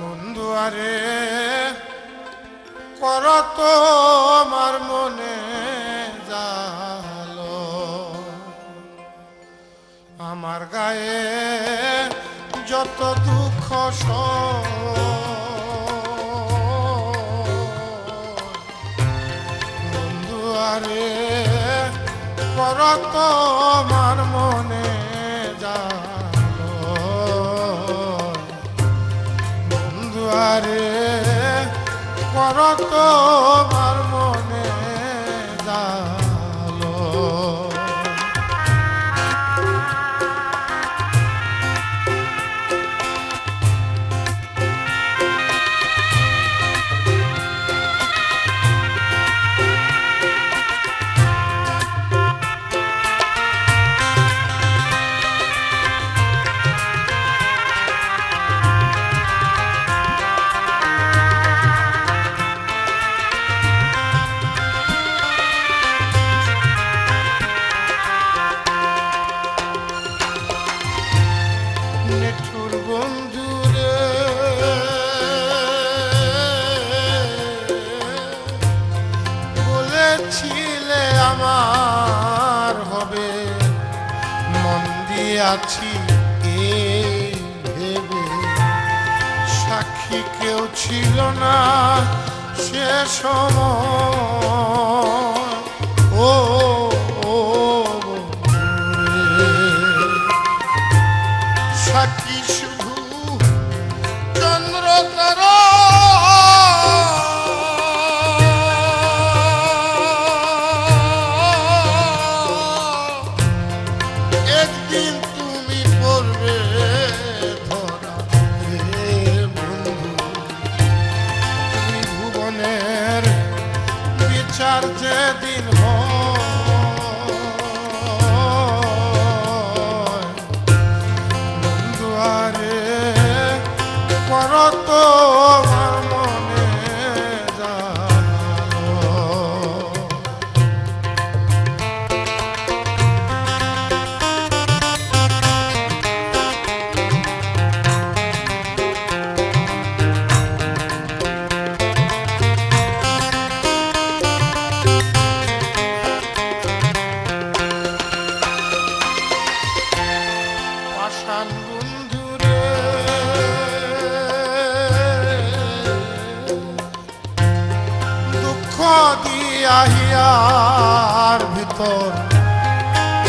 বন্ধুয়ারে কর তো আমার মনে জালো। আমার গায়ে যত দুঃখ বন্ধুয়ারে কর তো আমার মনে জালো। কর আমার হবে। মন দিয়াছি এ ভেবে। সাক্ষী কেউ ছিল না সে সময়। ও সাক্ষী শুধু চন্দ্র তারা বিচার যেদিন হয়। দুয়ারে করত দিয়া হিয়ার ভিতর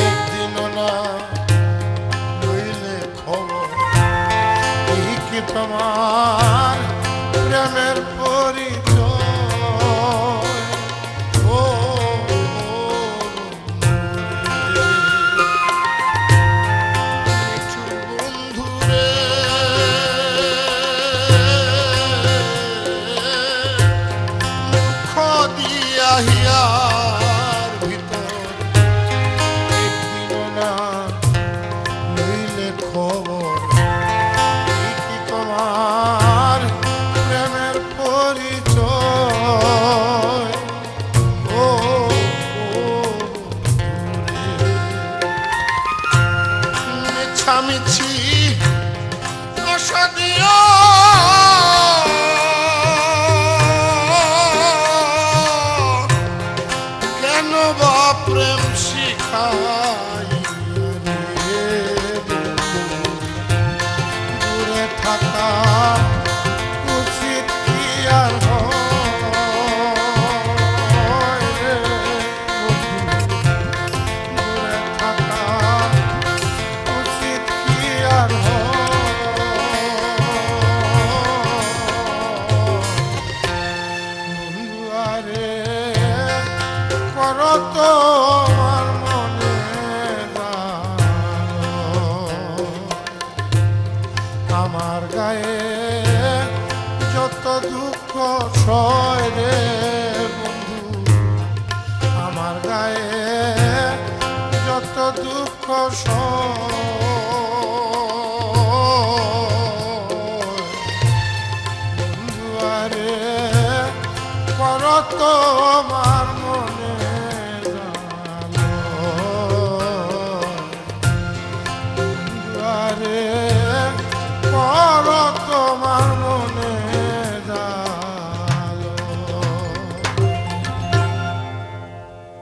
একদিন না লইলে খবর। কি তোমার প্রেমের আশা দিও কেন বা প্রেম শিখাই বন্ধুয়ারে কর তো আমার মনে আমার গায়ে যত দুঃখ সয় রে বন্ধু, আমার গায়ে যত দুঃখ বন্ধুয়ারে তোমার